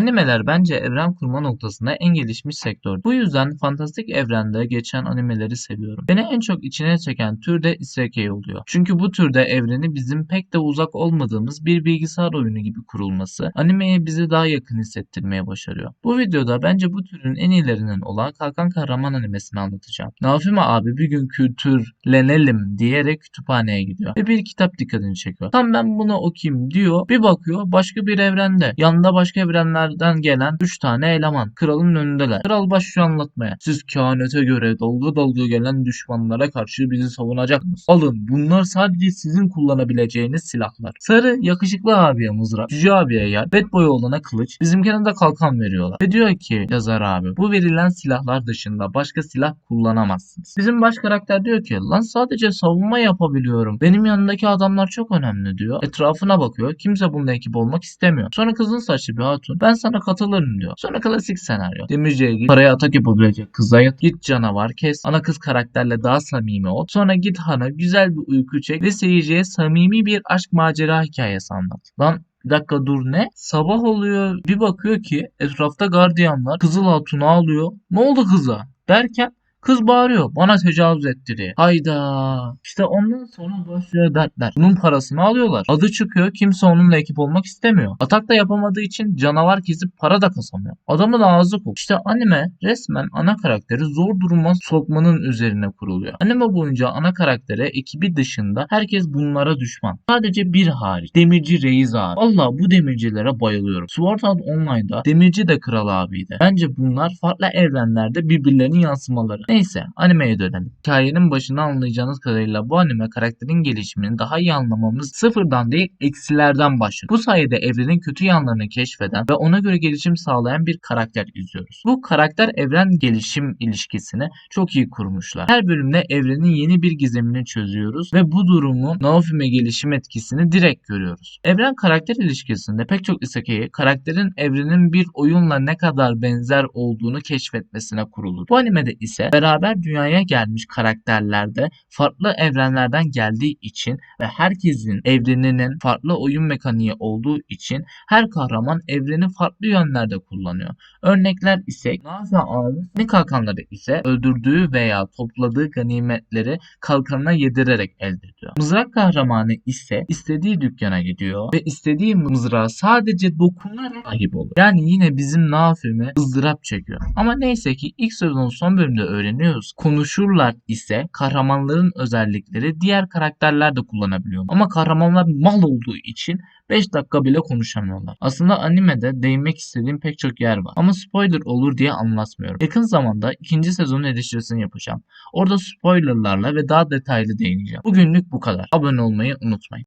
Animeler bence evren kurma noktasında en gelişmiş sektör. Bu yüzden fantastik evrende geçen animeleri seviyorum. Beni en çok içine çeken tür de Isekai oluyor. Çünkü bu türde evreni bizim pek de uzak olmadığımız bir bilgisayar oyunu gibi kurulması animeye bizi daha yakın hissettirmeye başarıyor. Bu videoda bence bu türün en iyilerinden olan Kalkan Kahraman animesini anlatacağım. Naofime abi bir gün kültürlenelim diyerek kütüphaneye gidiyor ve bir kitap dikkatini çekiyor. Tam ben bunu okuyayım diyor. Bir bakıyor başka bir evrende. Yanında başka evrenlerden gelen 3 tane eleman. Kralın önündeler. Kral başlıyor anlatmaya. Siz kehanete göre dalga dalga gelen düşmanlara karşı bizi savunacak mısınız? Alın bunlar sadece sizin kullanabileceğiniz silahlar. Sarı yakışıklı abiye mızrak. Cüce abiye yay. Bad boy olana kılıç. Bizimkine de kalkan veriyorlar. Ve diyor ki yazar abi bu verilen silahlar dışında başka silah kullanamazsınız. Bizim baş karakter diyor ki lan sadece savunma yapabiliyorum. Benim yanındaki adamlar çok önemli diyor. Etrafına bakıyor. Kimse bununla ekip olmak istemiyor. Sonra kızın saçlı bir hatun. Ben sana katılırım diyor. Sonra klasik senaryo. Demirciye git. Paraya atak yapabilecek kıza yat. Git canavar kes. Ana kız karakterle daha samimi ol. Sonra git hana güzel bir uyku çek ve seyirciye samimi bir aşk macera hikayesi anlat. Lan bir dakika dur ne? Sabah oluyor bir bakıyor ki etrafta gardiyanlar Kızıl Hatun'u alıyor. Ne oldu kıza? Derken Kız bağırıyor. Bana tecavüz etti. Hayda. İşte ondan sonra başlıyor dertler. Bunun parasını alıyorlar. Adı çıkıyor. Kimse onunla ekip olmak istemiyor. Atak da yapamadığı için canavar kesip para da kasamıyor. Adamın ağzı kok. İşte anime resmen ana karakteri zor duruma sokmanın üzerine kuruluyor. Anime boyunca ana karaktere ekibi dışında herkes bunlara düşman. Sadece bir hariç. Demirci Reis abi. Allah bu demircilere bayılıyorum. Sword Art Online'da demirci de kral abiydi. Bence bunlar farklı evrenlerde birbirlerinin yansımaları. Neyse animeye dönelim. Hikayenin başında anlayacağınız kadarıyla bu anime karakterin gelişimini daha iyi anlamamız sıfırdan değil eksilerden başlıyor. Bu sayede evrenin kötü yanlarını keşfeden ve ona göre gelişim sağlayan bir karakter izliyoruz. Bu karakter evren gelişim ilişkisini çok iyi kurmuşlar. Her bölümde evrenin yeni bir gizemini çözüyoruz ve bu durumun Naofime gelişim etkisini direkt görüyoruz. Evren karakter ilişkisinde pek çok isekai karakterin evrenin bir oyunla ne kadar benzer olduğunu keşfetmesine kurulur. Bu animede ise beraber dünyaya gelmiş karakterlerde farklı evrenlerden geldiği için ve herkesin evreninin farklı oyun mekaniği olduğu için her kahraman evreni farklı yönlerde kullanıyor. Örnekler ise Nazi ailesinin kalkanları ise öldürdüğü veya topladığı ganimetleri kalkanına yedirerek elde ediyor. Mızrak kahramanı ise istediği dükkana gidiyor ve istediği mızrağı sadece dokunarak sahip olur. Yani yine bizim Nafi'mi ızdırap çekiyor. Ama neyse ki ilk sezonun son bölümünde öğreniyoruz. Konuşurlar ise kahramanların özellikleri diğer karakterler de kullanabiliyor. Ama kahramanlar mal olduğu için 5 dakika bile konuşamıyorlar. Aslında animede değinmek istediğim pek çok yer var. Ama spoiler olur diye anlatmıyorum. Yakın zamanda ikinci sezonun eleştirisini yapacağım. Orada spoilerlarla ve daha detaylı değineceğim. Bugünlük bu kadar. Abone olmayı unutmayın.